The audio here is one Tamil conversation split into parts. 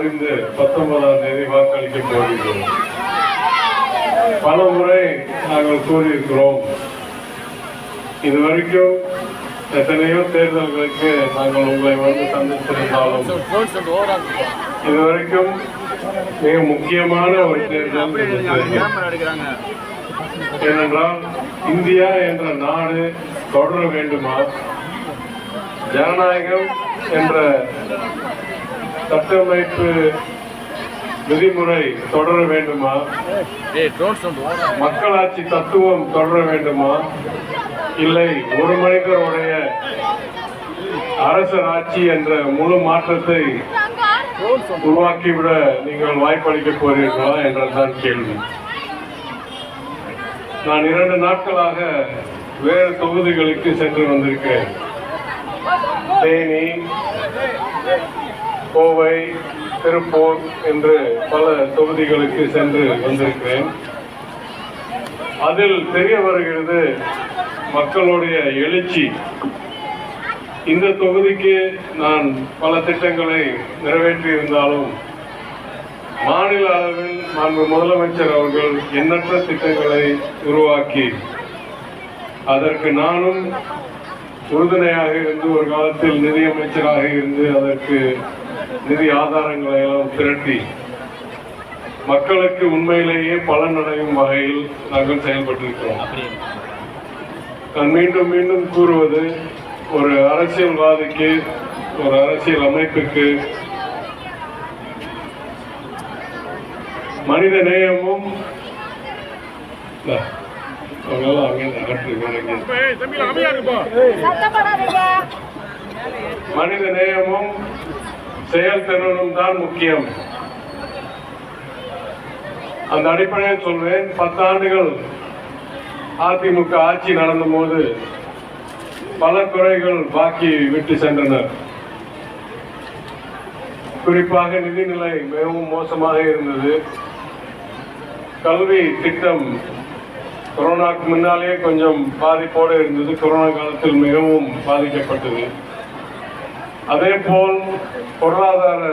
முடிந்து பத்தொன்பதாம் தேதி வாக்களிக்க போகிறோம் பல முறை நாங்கள் கூறியிருக்கிறோம். இதுவரைக்கும் எத்தனையோ தேர்தல்களுக்கு நாங்கள் உங்களை வந்து சந்தித்திருந்தாலும் இதுவரைக்கும் மிக முக்கியமான ஒரு தேர்தல். ஏனென்றால் இந்தியா என்ற நாடு தொடர வேண்டுமா? ஜனநாயகம் என்ற கட்டமைப்பு விதிமுறை தொடர வேண்டுமா? மக்களாட்சி தத்துவம் தொடர வேண்டுமா? இல்லை ஒரு மனிதருடைய அரசர் ஆட்சி என்ற முழு மாற்றத்தை உருவாக்கிவிட நீங்கள் வாய்ப்பளிக்க போறீர்களா என்றதான் கேள்வி. நான் இரண்டு நாட்களாக வேறு தொகுதிகளுக்கு சென்று வந்திருக்கிறேன். தேனி கோவை திருப்பூர் என்று பல தொகுதிகளுக்கு சென்று வந்திருக்கிறேன். அதில் தெரிய வருகிறது மக்களுடைய எழுச்சி. இந்த தொகுதிக்கு நான் பல திட்டங்களை நிறைவேற்றியிருந்தாலும் மாநில அளவில் மாண்பு முதலமைச்சர் அவர்கள் எண்ணற்ற திட்டங்களை உருவாக்கி அதற்கு நானும் உறுதுணையாக இருந்து ஒரு காலத்தில் நிதியமைச்சராக இருந்து அதற்கு நிதி ஆதாரங்களை எல்லாம் திரட்டி மக்களுக்கு உண்மையிலேயே பலன் அடையும் வகையில் நாங்கள் செயல்பட்டிருக்கிறோம். நான் மீண்டும் மீண்டும் கூறுவது ஒரு அரசியல்வாதிக்கு ஒரு அரசியல் அமைப்புக்கு மனித நேயமும் மனித நேயமும் செயல்திறனும் தான் முக்கியம். அந்த அடிப்படையில் சொல்வேன் பத்தாண்டுகள் அதிமுக ஆட்சி நடந்த போது பல குறைகள் பாக்கி விட்டு சென்றனர். குறிப்பாக நிதிநிலை மிகவும் மோசமாக இருந்தது. கல்வி திட்டம் கொரோனாக்கு முன்னாலே கொஞ்சம் பாதிப்போடு இருந்தது. கொரோனா காலத்தில் மிகவும் பாதிக்கப்பட்டது. அதே போல் பொருளாதார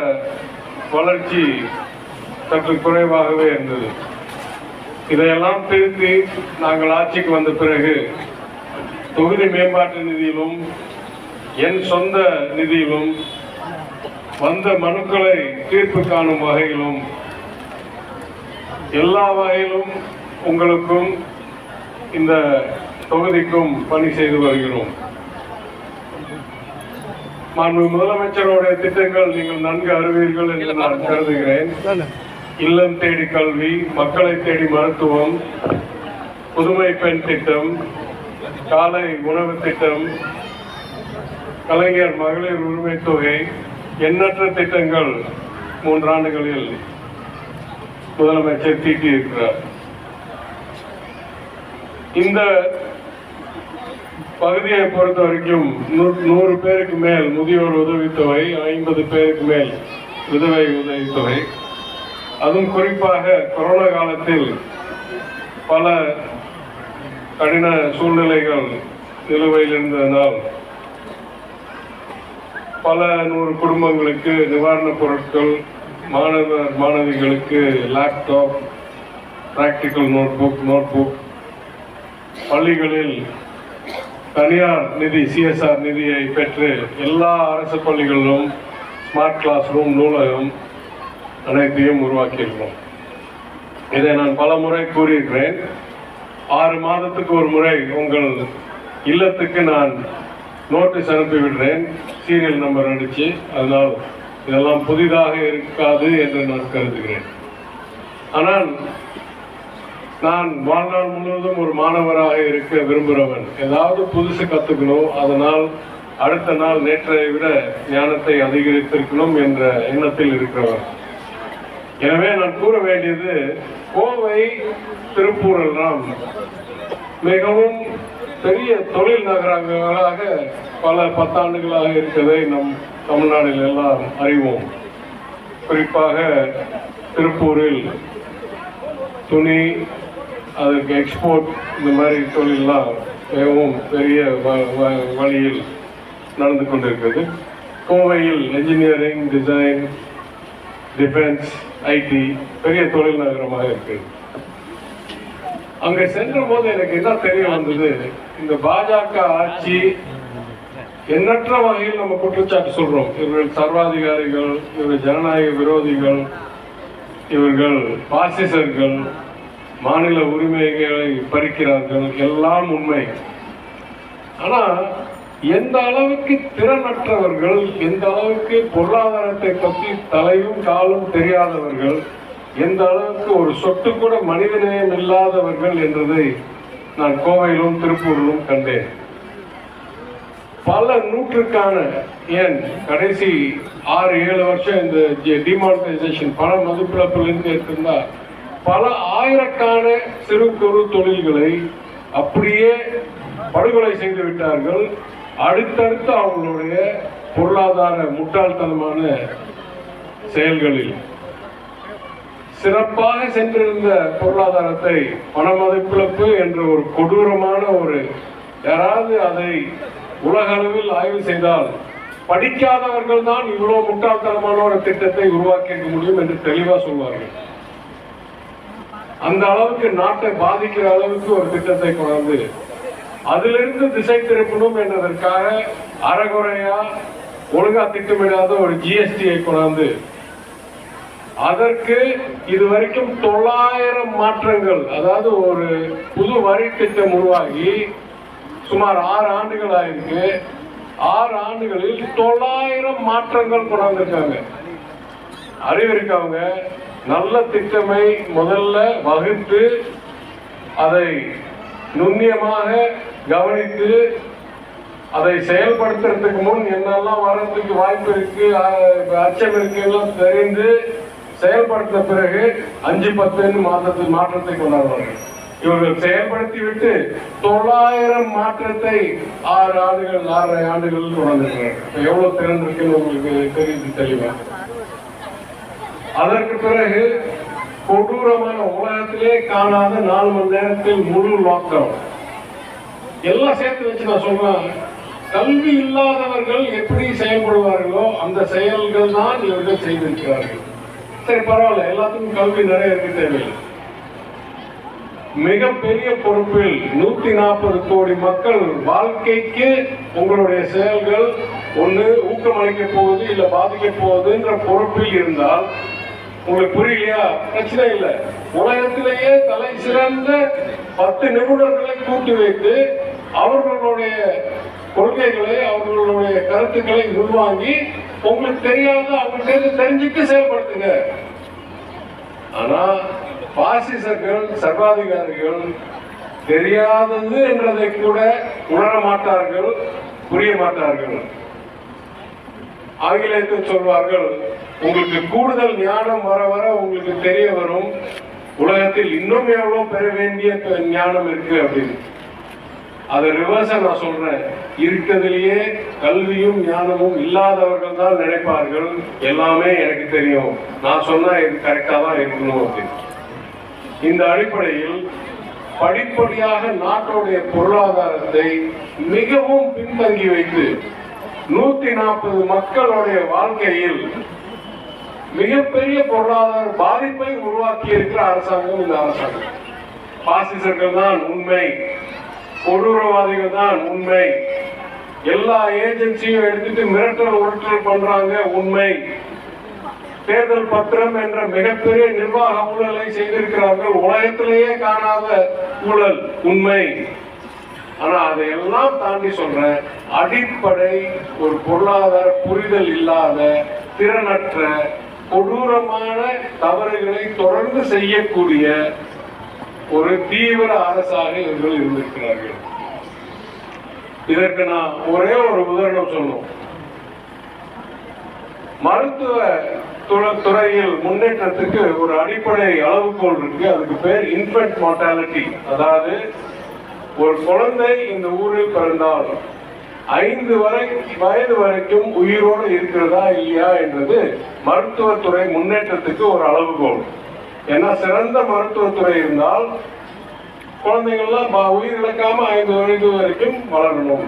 வளர்ச்சி சற்று குறைவாகவே இருந்தது. இதையெல்லாம் திருத்தி நாங்கள் ஆட்சிக்கு வந்த பிறகு தொகுதி மேம்பாட்டு நிதியிலும் என் சொந்த நிதியிலும் வந்த மனுக்களை தீர்ப்பு காணும் வகையிலும் எல்லா வகையிலும் உங்களுக்கும் இந்த தொகுதிக்கும் பணி செய்து வருகிறோம். மாண்பு முதலமைச்சருடைய திட்டங்கள் நீங்கள் நன்கு அறிவீர்கள் என்று நான் கருதுகிறேன். இல்லம் தேடி கல்வி மக்களை தேடி மருத்துவம் புதுமை பெண் திட்டம் காலை உணவு திட்டம் கலைஞர் மகளிர் உரிமை தொகை எண்ணற்ற திட்டங்கள் மூன்றாண்டுகளில் முதலமைச்சர் தீட்டியிருக்கிறார். இந்த பகுதியை பொறுத்த வரைக்கும் நூ- நூறு பேருக்கு மேல் முதியோர் உதவித்தொகை ஐம்பது பேருக்கு மேல் விதவை உதவித்தொகை. அதுவும் குறிப்பாக கொரோனா காலத்தில் பல கடின சூழ்நிலைகள் நிலுவையில் இருந்ததனால் பல நூறு குடும்பங்களுக்கு நிவாரணப் பொருட்கள் மாணவர் மாணவிகளுக்கு லேப்டாப் பிராக்டிக்கல் நோட்புக் நோட்புக் பள்ளிகளில் தனியார் நிதி சிஎஸ்ஆர் நிதியை பெற்று எல்லா அரசு பள்ளிகளிலும் ஸ்மார்ட் கிளாஸ் ரூம் நூலகம் அனைத்தையும் உருவாக்கியிருக்கிறோம். இதை நான் பல முறை கூறியிருக்கிறேன். ஆறு மாதத்துக்கு ஒரு முறை உங்கள் இல்லத்துக்கு நான் நோட்டீஸ் அனுப்பி விடுறேன் சீரியல் நம்பர் அடித்து அதனால் இதெல்லாம் புதிதாக இருக்காது என்று நான் கருதுகிறேன். ஆனால் நான் வாழ்நாள் முழுவதும் ஒரு மாணவராக இருக்க விரும்புகிறவன் ஏதாவது புதுசு கத்துக்கணும் அதனால் அடுத்த நாள் நேற்றை விட ஞானத்தை அதிகரித்திருக்கணும் என்ற எண்ணத்தில் இருக்கிறவன். எனவே நான் கூற வேண்டியது கோவை திருப்பூரெல்லாம் மிகவும் பெரிய தொழில் நகரங்களாக பல பத்தாண்டுகளாக இருக்கிறதை நம் தமிழ்நாட்டில் எல்லாம் அறிவோம். குறிப்பாக திருப்பூரில் துணி அதற்கு எக்ஸ்போர்ட் இந்த மாதிரி தொழிலெலாம் மிகவும் பெரிய வ- வ- வழியில் நடந்து கொண்டிருக்கிறது. கோவையில் என்ஜினியரிங் டிசைன் டிஃபென்ஸ் ஐடி பெரிய தொழில் நகரமாக இருக்குது. அங்கே சென்ற போது எனக்கு என்ன தெரிய வந்தது? இந்த பாஜக ஆட்சி எண்ணற்ற வகையில் நம்ம குற்றச்சாட்டு சொல்றோம். இவர்கள் சர்வாதிகாரிகள் இவர்கள் ஜனநாயக விரோதிகள் இவர்கள் பாசிசர்கள் மாநில உரிமைகளை பறிக்கிறார்கள் எல்லாம் உண்மை. ஆனா எந்த அளவுக்கு திறனற்றவர்கள் எந்த அளவுக்கு பொருளாதாரத்தை பற்றி தலையும் காலும் தெரியாதவர்கள் எந்த அளவுக்கு ஒரு சொட்டு கூட மனிதநேயம் இல்லாதவர்கள் என்றதை நான் கோவையிலும் திருப்பூரிலும் கண்டேன். பல நூற்றுக்கான ஏன் கடைசி ஆறு ஏழு வருஷம் இந்த டிமானிட்டைசேஷன் பண மதிப்பிழப்பிலிருந்து எடுத்திருந்தா பல ஆயிரக்கான சிறு குறு தொழில்களை அப்படியே படுகொலை செய்து விட்டார்கள். அடுத்தடுத்து அவங்களுடைய பொருளாதார முட்டாள்தனமான செயல்களில் சிறப்பாக சென்றிருந்த பொருளாதாரத்தை பணமதிப்பிழப்பு என்ற ஒரு கொடூரமான ஒரு யாராவது அதை உலக அளவில் ஆய்வு செய்தால் படிக்காதவர்கள் தான் இவ்வளவு முட்டாள்தனமான ஒரு திட்டத்தை உருவாக்கி முடியும் என்று தெளிவாக சொல்வார்கள். அந்த அளவுக்கு நாட்டை பாதிக்கிற அளவுக்கு ஒரு திட்டத்தை கொண்டாந்து அதிலிருந்து திசை திருப்பணும் என்பதற்காக அறகுறையா ஒழுங்கா திட்டமிடாத ஒரு ஜிஎஸ்டியை கொண்டாந்து அதற்கு இதுவரைக்கும் தொள்ளாயிரம் மாற்றங்கள் அதாவது ஒரு புது வரி திட்டம் உருவாகி சுமார் ஆறு ஆண்டுகள் ஆயிருக்கு. ஆறு ஆண்டுகளில் தொள்ளாயிரம் மாற்றங்கள் கொண்டாந்துருக்காங்க அறிவு இருக்கவங்க நல்ல திட்டமை முதல்ல வகுத்து அதை நுண்ணியமாக கவனித்து அதை செயல்படுத்துறதுக்கு முன் என்னெல்லாம் வர்றதுக்கு வாய்ப்பு இருக்கு அச்சம் இருக்கு எல்லாம் தெரிந்து செயல்படுத்த பிறகு அஞ்சு பத்து மாற்றத்தில் மாற்றத்தை கொண்டாடுவார்கள். இவர்கள் செயல்படுத்தி விட்டு தொள்ளாயிரம் மாற்றத்தை ஆறு ஆண்டுகள் ஆறரை ஆண்டுகள் தொடர்ந்துருக்காங்க எவ்வளவு திறன் இருக்குன்னு உங்களுக்கு தெரியுது தெளிவா? அதற்கு பிறகு கொடூரமான உலகத்திலே காணாத நாலு மணி நேரத்தில் முழு லாக்டவுன் எல்லாம் சேர்த்து வச்சு நான் சொல்றேன் கல்வி இல்லாதவர்கள் எப்படி செயல்படுவார்களோ அந்த செயல்கள் தான் இவர்கள் செய்திருக்கிறார்கள். சரி பரவாயில்ல எல்லாத்துக்கும் கல்வி நிறைய இருக்கு தேவையில்லை. மிகப்பெரிய பொறுப்பில் நூத்தி நாற்பது கோடி மக்கள் வாழ்க்கைக்கு உங்களுடைய செயல்கள் ஒன்று ஊக்கமளிக்க போகுது இல்லை பாதிக்க போகுதுன்ற பொறுப்பில் இருந்தால் உங்களுக்கு புரியலையா? பிரச்சனை இல்லை. உலகத்திலேயே தலை சிறந்த பத்து நிபுணர்களை கூட்டி வைத்து அவர்களுடைய கொள்கைகளை அவர்களுடைய கருத்துக்களை உள்வாங்கி உங்களுக்கு தெரியாத அவங்களுக்கு தெரிஞ்சுட்டு செயல்படுத்துங்க. ஆனா பாசிசர்கள் சர்வாதிகாரிகள் தெரியாதது என்றதை கூட உணர மாட்டார்கள் புரிய மாட்டார்கள் ஆங்கிலத்தில் சொல்வார்கள் உங்களுக்கு கூடுதல் ஞானம் வர வர உங்களுக்கு தெரிய வரும். உலகத்தில் இன்னும் எவ்வளவு பெற வேண்டிய ஞானம் இருக்கு அப்படின்னு. அதை ரிவர்ஸை நான் சொல்றேன். இருக்கிறதுலயே கல்வியும் ஞானமும் இல்லாதவர்கள் தான் நினைப்பார்கள். எல்லாமே எனக்கு தெரியும். நான் சொன்னா இது கரெக்டா தான் இருக்கணும் அப்படின்னு. இந்த அடிப்படையில் படிப்படியாக நாட்டுடைய பொருளாதாரத்தை மிகவும் பின்தங்கி வைத்து நூத்தி நாற்பது மக்களுடைய வாழ்க்கையில் மிகப்பெரிய பொருளாதார பாதிப்பை உருவாக்கி இருக்கிற அரசாங்கம் இந்த அரசாங்கம். பாசிசர்கள் தான் உண்மை. கொடூரவாதிகள் தான் உண்மை. எல்லா ஏஜென்சியும் எடுத்துட்டு மிரட்டல் உருட்டல் பண்றாங்க உண்மை. தேர்தல் பத்திரம் என்ற மிகப்பெரிய நிர்வாக ஊழலை செய்திருக்கிறார்கள். உலகத்திலேயே காணாத ஊழல் உண்மை. ஆனா அதையெல்லாம் தாண்டி சொல்றேன் அடிப்படை ஒரு பொருளாதார புரிதல் இல்லாத திறனற்ற கொடூரமான தவறுகளை தொடர்ந்து செய்யக்கூடிய ஒரு தீவிர அரசாக இவர்கள் இருந்திருக்கிறார்கள். இதற்கு நான் ஒரே ஒரு உதாரணம் சொல்லும் மருத்துவ துறையில் முன்னேற்றத்துக்கு ஒரு அடிப்படை அளவுகோல் இருக்கு. அதுக்கு பேர் இன்ஃபென்ட் மார்டாலிட்டி அதாவது ஒரு குழந்தை இந்த ஊரில் பிறந்தால் ஐந்து வரை வயது வரைக்கும் உயிரோடு இருக்கிறதா இல்லையா என்பது மருத்துவத்துறை முன்னேற்றத்துக்கு ஒரு அளவுகோல். ஏன்னா சிறந்த மருத்துவத்துறை இருந்தால் குழந்தைகள்லாம் உயிர் இழக்காம ஐந்து வயது வரைக்கும் வளரணும்.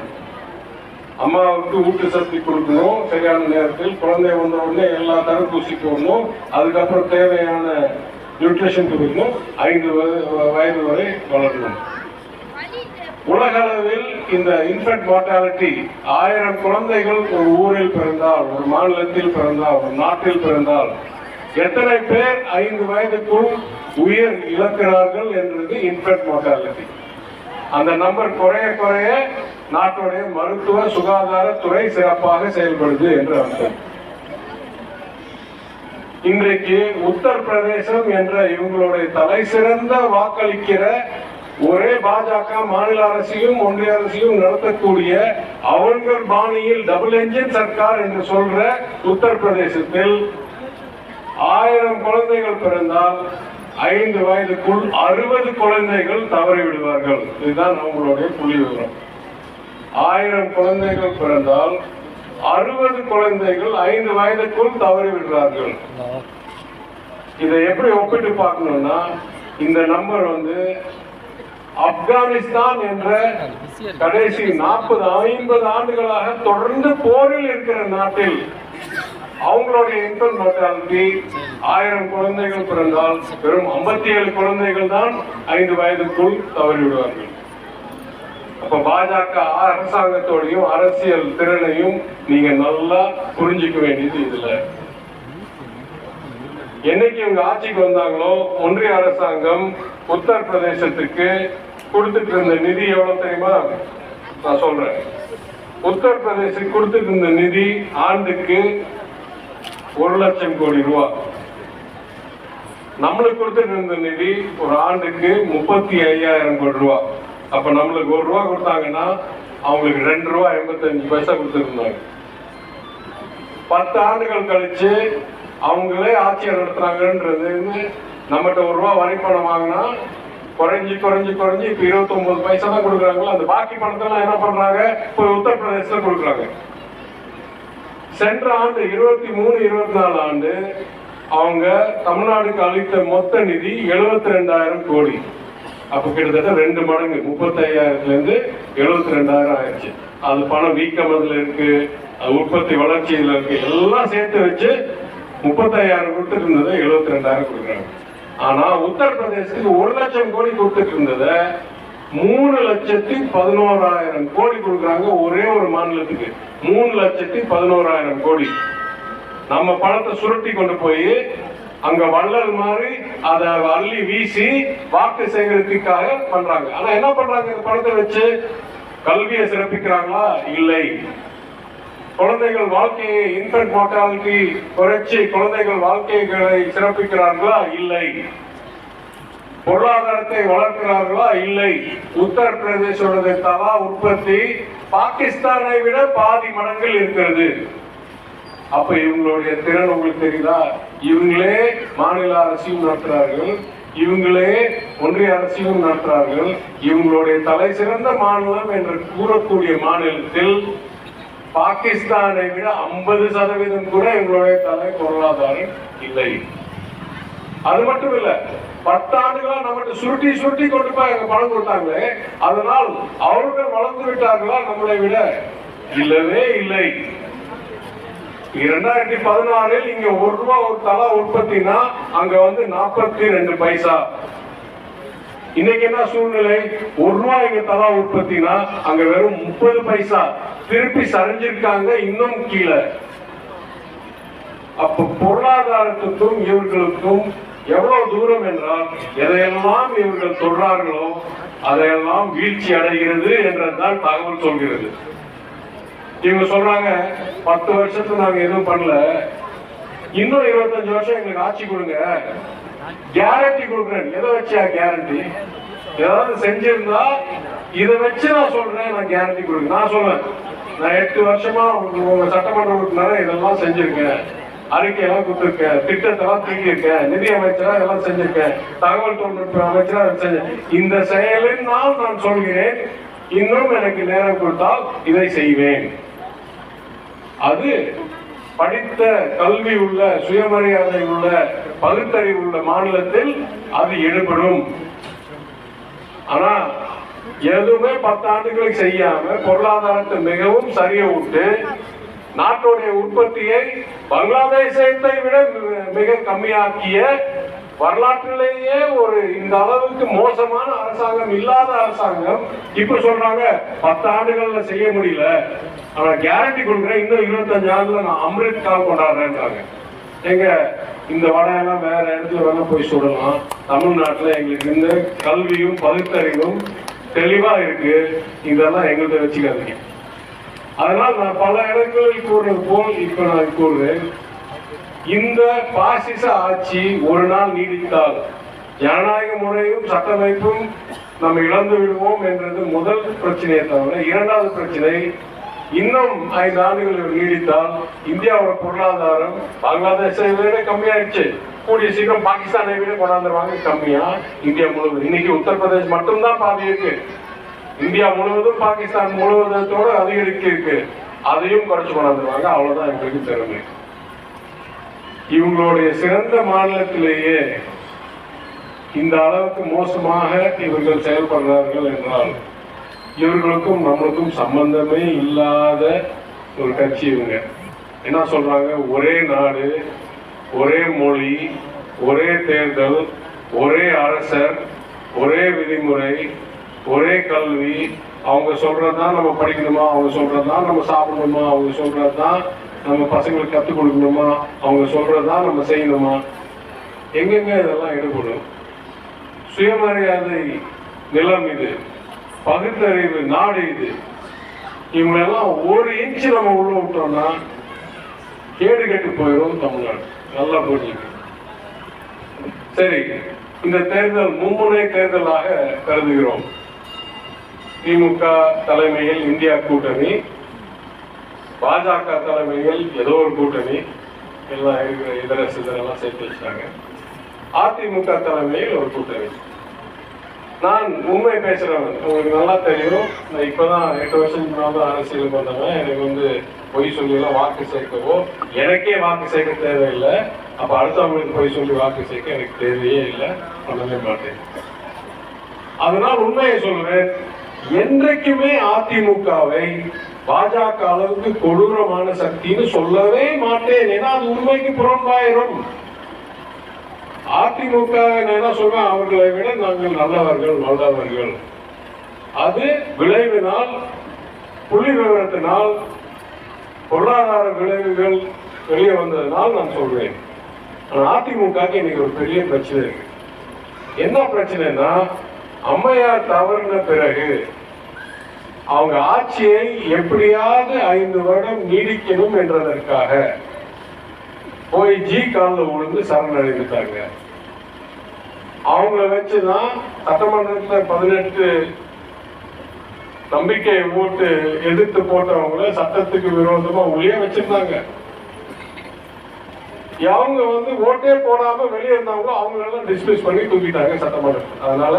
அம்மாவுக்கு ஊட்டு சக்தி கொடுக்கணும் சரியான நேரத்தில் குழந்தை வந்த உடனே எல்லா தடுப்பூசி போடணும் அதுக்கப்புறம் தேவையான நியூட்ரிஷன் கொடுக்கணும் ஐந்து வயது வயது வரை வளரணும். உலக அளவில் இந்த இன்ஃபென்ட் மார்டாலிட்டி ஆயிரம் குழந்தைகள் ஒரு ஊரில் பிறந்தால் ஒரு மாநிலத்தில் பிறந்தால் ஒரு நாட்டில் பிறந்தால் எத்தனை பேர் ஐந்து வயதுக்குள் உயிர் இழக்கிறார்கள் என்றது இன்ஃபென்ட் மார்டாலிட்டி அந்த நம்பர் குறைய குறைய நாட்டுடைய மருத்துவ சுகாதாரத்துறை சிறப்பாக செயல்படுது என்று அர்த்தம். இன்றைக்கு உத்தரப்பிரதேசம் என்ற இவங்களுடைய தலை சிறந்த வாக்களிக்கிற ஒரே பாஜக மாநில அரசையும் ஒன்றிய அரசையும் நடத்தக்கூடிய அவங்கள் பாணியில் டபுள் என்ஜின் சர்க்கார் என்று சொல்ற உத்தரப்பிரதேசத்தில் ஆயிரம் குழந்தைகள் பிறந்தால் ஐந்து வயதுக்குள் அறுபது குழந்தைகள் தவறி விடுவார்கள். இதுதான் அவங்களுடைய புள்ளி விவரம். ஆயிரம் குழந்தைகள் பிறந்தால் அறுபது குழந்தைகள் ஐந்து வயதுக்குள் தவறி விடுறார்கள் இதை எப்படி ஒப்பிட்டு பார்க்கணும்னா இந்த நம்பர் வந்து ஆப்கானிஸ்தான் என்ற கடைசி நாற்பது ஐம்பது ஆண்டுகளாக தொடர்ந்து போரில் இருக்கிற நாட்டில் அவங்களுடைய இன்ஃபன்ட் மோட்டாலிட்டி ஆயிரம் குழந்தைகள் பிறந்தால் வெறும் 57 ஏழு குழந்தைகள் தான் ஐந்து வயதுக்குள் தவறிவிடுவார்கள். அப்ப பாஜக அரசாங்கத்தோடையும் அரசியல் திறனையும் நீங்க நல்லா புரிஞ்சுக்க வேண்டியது இதுல. என்னைக்கு இவங்க ஆட்சிக்கு வந்தாங்களோ ஒன்றிய அரசாங்கம் உத்தரப்பிரதேசத்துக்கு கொடுத்துட்டு இருந்த நிதி எவ்வளவு தெரியுமா? நான் சொல்றேன். உத்தரப்பிரதேசத்துக்கு கொடுத்துட்டு இருந்த நிதி ஆண்டுக்கு ஒரு லட்சம் கோடி ரூபாய் நம்மளுக்கு கொடுத்துட்டு இருந்த நிதி ஒரு ஆண்டுக்கு முப்பத்தி ஐயாயிரம் கோடி ரூபாய் அப்ப நம்மளுக்கு ஒரு ரூபா கொடுத்தாங்கன்னா அவங்களுக்கு ரெண்டு ரூபா எண்பத்தஞ்சு பைசா கொடுத்துருந்தாங்க. பத்து ஆண்டுகள் கழிச்சு அவங்களே ஆட்சியை நடத்துறாங்கன்றது நம்மகிட்ட ஒரு ரூபா வரி பணம் வாங்கினா குறைஞ்சி குறைஞ்சி குறைஞ்சி இப்ப இருபத்தி ஒன்பது பைசா தான் கொடுக்குறாங்களோ அந்த பாக்கி பணத்தெல்லாம் என்ன பண்றாங்க? இப்போ உத்தரப்பிரதேசத்துல கொடுக்குறாங்க. சென்ற ஆண்டு இருபத்தி மூணு இருபத்தி நாலு ஆண்டு அவங்க தமிழ்நாடுக்கு அளித்த மொத்த நிதி எழுபத்தி ரெண்டாயிரம் கோடி. அப்ப கிட்டத்தட்ட ரெண்டு மடங்கு முப்பத்தி ஐயாயிரத்துல இருந்து எழுபத்தி ரெண்டாயிரம் ஆயிடுச்சு. அது பணம் வீக்கமதுல இருக்கு அது உற்பத்தி வளர்ச்சியில இருக்கு எல்லாம் சேர்த்து வச்சு முப்பத்தையாயிரம் கொடுத்துட்டு இருந்ததை எழுபத்தி ரெண்டாயிரம் கொடுக்குறாங்க. ஆனா உத்தரப்பிரதேசத்துக்கு ஒரு லட்சம் கோடி கொடுத்துட்டு இருந்ததை மூணு லட்சத்தி பதினோராயிரம் கோடி கொடுக்குறாங்க ஒரே ஒரு மாநிலத்துக்கு. மூணு லட்சத்தி பதினோராயிரம் கோடி. நம்ம பணத்தை சுருட்டி கொண்டு போய் அங்க வள்ளல் மாதிரி அதை அள்ளி வீசி வாக்கு சேகரிப்புக்காக பண்றாங்க. ஆனா என்ன பண்றாங்க இந்த பணத்தை வச்சு? கல்வியை சிறப்பிக்கிறாங்களா? இல்லை. குழந்தைகள் வாழ்க்கையை இன்ஃபன்ட் மோர்டாலிட்டி குறைச்சி குழந்தைகள் வாழ்க்கைகளை சிறப்பிக்கிறார்களா? இல்லை. பொருளாதாரத்தை வளர்க்கிறார்களா? இல்லை. உத்தரப்பிரதேசோட தலா உற்பத்தி பாகிஸ்தானை விட பாதி மடங்கில் இருக்கிறது. அப்ப இவங்களுடைய திறன் உங்களுக்கு தெரியுதா? இவங்களே மாநில அரசையும் நடத்துறார்கள். இவங்களே ஒன்றிய அரசையும் நடத்துறார்கள். இவங்களுடைய தலை சிறந்த மாநிலம் என்று கூறக்கூடிய மாநிலத்தில் பாகிஸ்தானை விட ஐம்பது சதவீதம் கூட எங்களுடைய தலை பொருளாதாரம் இல்லை. அது மட்டும் இல்ல பத்தாண்டுகளா நம்மகிட்ட சுருட்டி சுருட்டி கொண்டு போய் அங்க பணம் கொடுத்தாங்களே அதனால் அவர்கள் வளர்ந்து விட்டார்களா நம்மளை விட இல்லவே இல்லை. இரண்டாயிரத்தி பதினாறில் இங்க ஒரு ரூபா ஒரு தலா உற்பத்தினா அங்க வந்து நாற்பத்தி ரெண்டு பைசா. இன்னைக்கு என்ன சூழ்நிலை? ஒரு ரூபாய் இங்க தலா உற்பத்தினா அங்க வெறும் முப்பது பைசா. திருப்பி சரிஞ்சிருக்காங்க இன்னும் கீழே. அப்ப பொருளாதாரத்துக்கும் இவர்களுக்கும் எவ்வளவு தூரம் என்றால் எதையெல்லாம் இவர்கள் சொல்றார்களோ அதையெல்லாம் வீழ்ச்சி அடைகிறது என்றதான் தகவல் சொல்கிறது. இவங்க சொல்றாங்க பத்து வருஷத்துல நாங்க எதுவும் பண்ணல. இன்னும் இருபத்தஞ்சு வருஷம் எங்களுக்கு ஆட்சி கொடுங்க. கேரண்டி கொடுக்குறேன். எதை வச்சா கேரண்டி ஏதாவது செஞ்சிருந்தா இதை வச்சு நான் சொல்றேன் நான் கேரண்டி கொடுக்க நான் சொல்றேன். நான் எட்டு வருஷமா உங்க உங்க சட்டமன்ற இதெல்லாம் செஞ்சிருக்கேன். அறிக்கையெல்லாம் கொடுத்துருக்கேன். திட்டத்தெல்லாம் தீட்டியிருக்கேன் நிதி அமைச்சரா இதெல்லாம் செஞ்சிருக்கேன். தகவல் தொழில்நுட்ப அமைச்சரா செஞ்சேன் இந்த செயலினால் நான் சொல்கிறேன். இன்னும் எனக்கு நேரம் கொடுத்தால் இதை செய்வேன். அது படித்த கல்வி உள்ள சுயமரியாதை உள்ள பகுத்தறிவு உள்ள மாநிலத்தில் அது எடுபடும் ஆனா எதுவுமே பத்தாண்டுகளுக்கு செய்யாம பொருளாதாரத்தை மிகவும் சரிய விட்டு நாட்டுடைய உற்பத்தியை பங்களாதேசத்தை விட மிக கம்மியாக்கிய வரலாற்றிலேயே ஒரு இந்த அளவுக்கு மோசமான அரசாங்கம் இல்லாத அரசாங்கம். இப்ப சொல்றாங்க பத்து ஆண்டுகள்ல செய்ய முடியல. ஆனா கேரண்டி கொடுக்குறேன் இன்னும் இருபத்தஞ்சு ஆண்டுல நான் அம்ரித் கால் கொண்டாடுறேன்றாங்க. எங்க இந்த வடையெல்லாம் வேற இடத்துல வேணா போய் சொல்லலாம் தமிழ்நாட்டுல எங்களுக்கு இந்த கல்வியும் பகுத்தறிவும் தெளிவா இருக்கு. இதெல்லாம் எங்கள்கிட்ட வச்சுக்காதீங்க. அதனால் நான் பல இடங்களில் கூறுறது போல் இப்ப நான் கூறுறேன் இந்த பாசிச ஆட்சி ஒரு நாள் நீடித்தால் ஜனநாயக முறையும் சட்டமைப்பும் நம்ம இழந்து விடுவோம் என்றது முதல் பிரச்சனையை தவிர இரண்டாவது பிரச்சனை இன்னும் ஐந்து ஆண்டுகள் நீடித்தால் இந்தியாவோட பொருளாதாரம் பங்களாதேஷை விட கம்மியாயிடுச்சு. கூடிய சீக்கிரம் பாகிஸ்தானை விட கொண்டாந்துருவாங்க. கம்மியா? இந்தியா முழுவதும். இன்னைக்கு உத்தரப்பிரதேஷ் மட்டும்தான் பாதி இருக்கு. இந்தியா முழுவதும் பாகிஸ்தான் முழுவதத்தோடு அதிகரிக்க இருக்கு. அதையும் குறைச்சு கொண்டாந்துருவாங்க. அவ்வளவுதான் எங்களுக்கு திறமை. இவங்களுடைய சிறந்த மாநிலத்திலேயே இந்த அளவுக்கு மோசமாக இவர்கள் செயல்படுறார்கள் என்றால் இவர்களுக்கும் நம்மளுக்கும் சம்பந்தமே இல்லாத ஒரு கட்சி இவங்க. என்ன சொல்றாங்க? ஒரே நாடு ஒரே மொழி ஒரே தேர்தல் ஒரே அரசர் ஒரே விதிமுறை ஒரே கல்வி. அவங்க சொல்றதுதான் நம்ம படிக்கணுமா? அவங்க சொல்றதுதான் நம்ம சாப்பிடணுமா? அவங்க சொல்றதுதான் நம்ம பசங்களுக்கு கற்றுக் கொடுக்கணுமா? அவங்க சொல்கிறதா நம்ம செய்யணுமா? எங்கெங்க இதெல்லாம் ஈடுபடும் சுயமரியாதை நிலம் இது. பகுத்தறிவு நாடு இது. இவங்களெல்லாம் ஒரு இன்ச்சு நம்ம உள்ள விட்டோம்னா கேடு கெட்டு போயிடும் தமிழ்நாடு. நல்லா புரிஞ்சுக்க சரி இந்த தேர்தல் மும்முனை தேர்தலாக கருதுகிறோம். திமுக தலைமையில் இந்தியா கூட்டணி. பாஜக தலைமையில் ஏதோ ஒரு கூட்டணி எல்லாம் இருக்கிற இதர சிதறெல்லாம் சேர்த்து வச்சாங்க அதிமுக தலைமையில் ஒரு கூட்டணி. நான் உண்மை பேசுறவன். உங்களுக்கு நல்லா தெரியும். நான் இப்பதான் எட்டு வருஷத்துக்கு முன்னாடி அரசியல் பண்ணுவேன் எனக்கு வந்து பொய் சொல்லியெல்லாம் வாக்கு சேர்க்கவோ எனக்கே வாக்கு சேர்க்க தேவையில்லை. அப்போ அடுத்தவங்களுக்கு பொய் சொல்லி வாக்கு சேர்க்க எனக்கு தேவையே இல்லை. பண்ணவே மாட்டேன். அதனால் உண்மையை சொல்றேன் என்றைக்குமே அதிமுகவை பாஜக அளவுக்கு கொடூரமான சக்தின்னு சொல்லவே மாட்டேன். ஏன்னா அது உண்மைக்கு புறம்பாயிரும். அதிமுக நான் என்ன சொல்வேன்? அவர்களை விட நாங்கள் நல்லவர்கள் வல்லவர்கள். அது விளைவினால் புள்ளி விவரத்தினால் பொருளாதார விளைவுகள் வெளியே வந்ததனால் நான் சொல்றேன் ஆனால் அதிமுகக்கு இன்னைக்கு ஒரு பெரிய பிரச்சனை இருக்கு. என்ன பிரச்சனைனா அம்மையார் தவறின பிறகு அவங்க ஆட்சியை எப்படியாவது ஐந்து வருடம் நீடிக்கணும் என்றதற்காக போய் ஜி காலில் விழுந்து சரணடைந்துட்டாங்க அவங்கள வச்சுதான் சட்டமன்றத்தில் பதினெட்டு நம்பிக்கை ஓட்டு எதிர்த்து போட்டவங்கள சட்டத்துக்கு விரோதமா ஒளிய வச்சிருந்தாங்க. அவங்க வந்து ஓட்டே போடாம வெளியே இருந்தவங்க அவங்களெல்லாம் டிஸ்மிஸ் பண்ணி தூக்கிட்டாங்க சட்டமன்றம் அதனால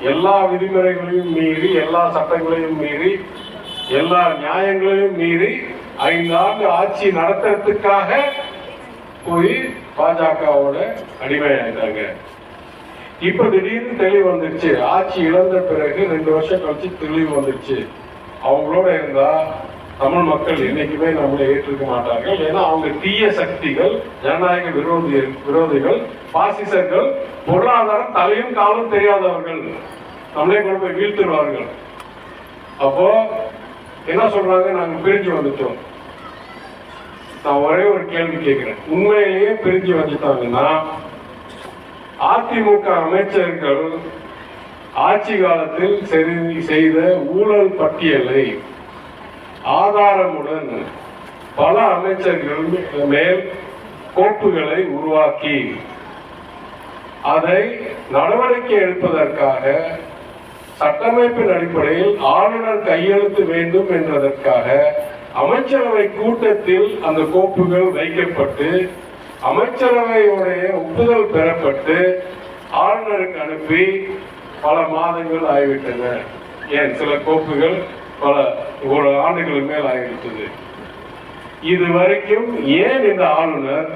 எல்லா விதிமுறைகளையும் மீறி எல்லா சட்டங்களையும் மீறி எல்லா நியாயங்களையும் மீறி ஐந்தாண்டு ஆட்சி நடத்துறதுக்காக போய் பாஜகவோட அடிமையாயிட்டாங்க. இப்ப திடீர்னு தெளிவு வந்துருச்சு. ஆட்சி இழந்த பிறகு ரெண்டு வருஷம் கழிச்சு தெளிவு வந்துருச்சு. அவங்களோட இருந்தா தமிழ் மக்கள் என்னைக்குமே நம்மளை ஏற்றுக்க மாட்டார்கள். ஏன்னா அவங்க தீய சக்திகள் ஜனநாயக விரோதி விரோதிகள் பாசிசர்கள் பொருளாதாரம் தலையும் காலும் தெரியாதவர்கள். நம்மளே கொண்டு போய் வீழ்த்திடுவார்கள். அப்போ என்ன சொல்றாங்க? நாங்கள் பிரிஞ்சு வந்துட்டோம். நான் ஒரே ஒரு கேள்வி கேட்கிறேன். உண்மையிலேயே பிரிஞ்சு வந்துட்டாங்கன்னா அதிமுக அமைச்சர்கள் ஆட்சி காலத்தில் செய்த ஊழல் பட்டியலை ஆதாரமுடன் பல அமைச்சர்கள் மேல் கோப்புகளை உருவாக்கி அதை நடவடிக்கை எடுப்பதற்காக சட்டமைப்பின் அடிப்படையில் ஆளுநர் கையெழுத்து வேண்டும் என்பதற்காக அமைச்சரவை கூட்டத்தில் அந்த கோப்புகள் வைக்கப்பட்டு அமைச்சரவையுடைய ஒப்புதல் பெறப்பட்டு ஆளுநருக்கு அனுப்பி பல மாதங்கள் ஆகிவிட்டன. ஏன்? சில கோப்புகள் பல ஒரு ஆண்டுகள் மேல் ஆகிவிட்டது. இது வரைக்கும் ஏன் இந்த ஆளுநர்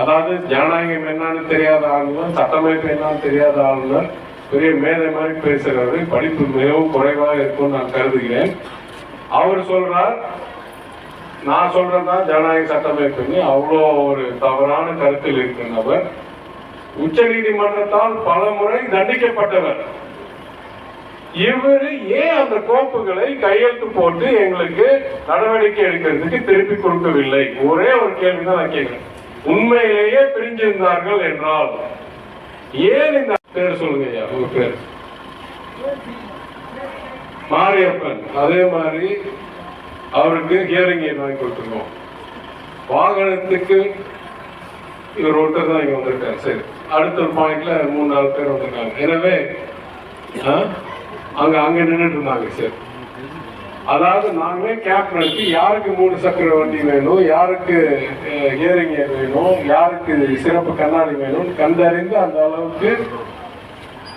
அதாவது ஜனநாயகம் என்னன்னு தெரியாத ஆளுநர் சட்டமைப்பு என்னன்னு தெரியாத ஆளுநர் பெரிய மேதை மாதிரி பேசுகிறாரு படிப்பு மிகவும் குறைவாக இருக்கும்னு நான் கருதுகிறேன். அவர் சொல்றார் நான் சொல்றதுதான் ஜனநாயக சட்டமைப்புன்னு அவ்வளோ ஒரு தவறான கருத்தில் இருக்கின்றவர் உச்ச நீதிமன்றத்தால் பல முறை தண்டிக்கப்பட்டவர். இவரு ஏன் அந்த கோப்புகளை கையெழுத்து போட்டு எங்களுக்கு நடவடிக்கை எடுக்கிறதுக்கு திருப்பி கொடுக்கவில்லை? ஒரே ஒரு கேள்விதான் நான் கேட்கிறேன். உண்மையிலேயே பிரிஞ்சிருந்தார்கள் என்றால் ஏன் இந்த பேர் சொல்லுங்க ஐயா உங்க பேர்? மாரியப்பன். அதே மாதிரி அவருக்கு ஹியரிங் வாங்கி கொடுத்துருக்கோம். வாகனத்துக்கு இவர் ஒருத்தர் தான் இங்க வந்திருக்காரு. சரி அடுத்த ஒரு பாயிண்ட்ல மூணு நாலு பேர் வந்திருக்காங்க. எனவே ஆஹ் அங்க அங்க நின்றுட்டு இருந்தாங்க சார் அதாவது நாங்களே கேப் நடத்தி யாருக்கு மூணு சக்கர வண்டி வேணும் யாருக்கு ஹியரிங் வேணும் யாருக்கு சிறப்பு கண்ணாடி வேணும் கண்டறிந்து அந்த அளவுக்கு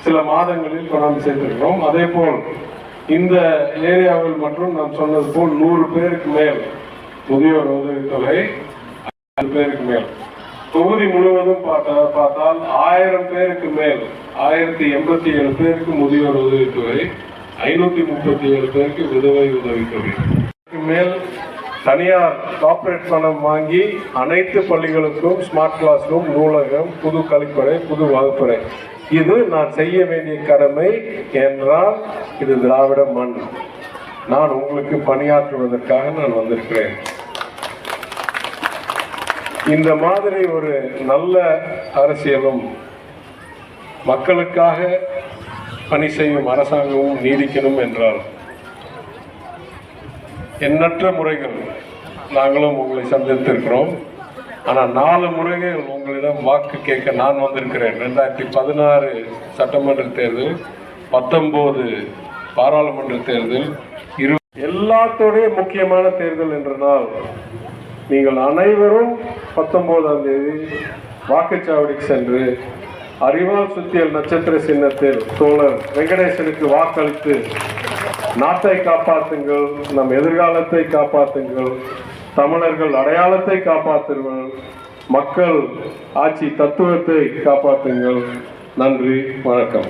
சில மாதங்களில் கொண்டாந்து சேர்த்திருக்கிறோம். அதே போல் இந்த ஏரியாவில் மற்றும் நான் சொன்னது போல் நூறு பேருக்கு மேல் முதியோர் உதவித்தொகை பேருக்கு மேல். தொகுதி முழுவதும் பார்த்தா பார்த்தால் ஆயிரம் பேருக்கு மேல் ஆயிரத்தி எண்பத்தி ஏழு பேருக்கு முதியோர் உதவித்தொகை ஐநூத்தி முப்பத்தி ஏழு பேருக்கு விதவை உதவித்தொகை. மேல் தனியார் கார்பரேட் பணம் வாங்கி அனைத்து பள்ளிகளுக்கும் ஸ்மார்ட் கிளாஸ் ரூம் நூலகம் புது கழிப்பறை புது வகுப்பறை. இது நான் செய்ய வேண்டிய கடமை என்றால் இது திராவிட மண். நான் உங்களுக்கு பணியாற்றுவதற்காக நான் வந்திருக்கிறேன். இந்த மாதிரி ஒரு நல்ல அரசியலும் மக்களுக்காக பணி செய்யும் அரசாங்கமும் நீடிக்கணும் என்றால் எண்ணற்ற முறைகள் நாங்களும் உங்களை சந்தித்திருக்கிறோம். ஆனால் நாலு முறைகள் உங்களிடம் வாக்கு கேட்க நான் வந்திருக்கிறேன். ரெண்டாயிரத்தி பதினாறு சட்டமன்ற தேர்தல் பத்தொம்போது பாராளுமன்ற தேர்தல் இரு எல்லாத்தோடைய முக்கியமான தேர்தல் என்ற நாள் நீங்கள் அனைவரும் பத்தொம்போதாம் தேதி வாக்குச்சாவடிக்கு சென்று அறிவால் சுத்தியல் நட்சத்திர சின்னத்தில் தோழர் வெங்கடேசனுக்கு வாக்களித்து நாட்டை காப்பாற்றுங்கள் நம் எதிர்காலத்தை காப்பாற்றுங்கள் தமிழர்கள் அடையாளத்தை காப்பாற்றுங்கள் மக்கள் ஆட்சி தத்துவத்தை காப்பாற்றுங்கள் நன்றி வணக்கம்.